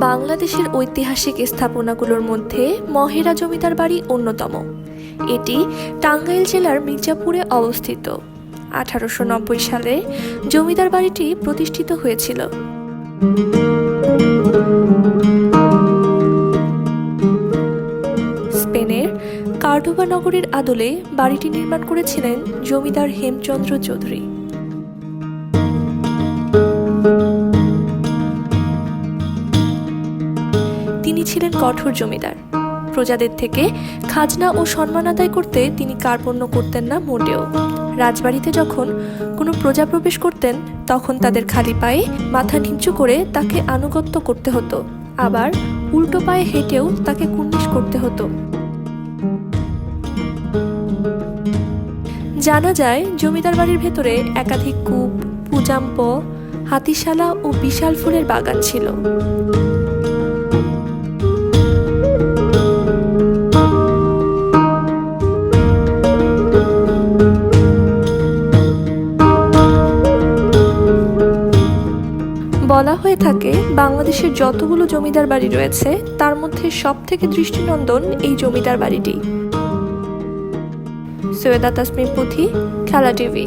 বাংলাদেশের ঐতিহাসিক স্থাপনাগুলোর মধ্যে মহেরা জমিদার বাড়ি অন্যতম। এটি টাঙ্গাইল জেলার মির্জাপুরে অবস্থিত। আঠারোশো নব্বই সালে জমিদার বাড়িটি প্রতিষ্ঠিত হয়েছিল। কার্ডোবা নগরীর আদলে বাড়িটি নির্মাণ করেছিলেন জমিদার হেমচন্দ্র চৌধুরী। তিনি ছিলেন কঠোর জমিদার। প্রজাদের থেকে খাজনা ও সম্মান আদায় করতে তিনি কার্পণ্য করতেন না মোটেও। রাজবাড়িতে যখন কোনো প্রজা প্রবেশ করতেন, তখন তাদের খালি পায়ে মাথা নিচু করে তাকে আনুগত্য করতে হতো। আবার উল্টো পায়ে হেঁটেও তাকে কুর্নিশ করতে হতো। জানা যায়, জমিদার বাড়ির ভেতরে একাধিক কূপ, পূজাম্প, হাতিশালা ও বিশাল ফুলের বাগান ছিল। বলা হয়ে থাকে, বাংলাদেশের যতগুলো জমিদার বাড়ি রয়েছে, তার মধ্যে সবথেকে দৃষ্টিনন্দন এই জমিদার বাড়িটি। সৈয়দা তাসমিম পুথি খেলা টিভি।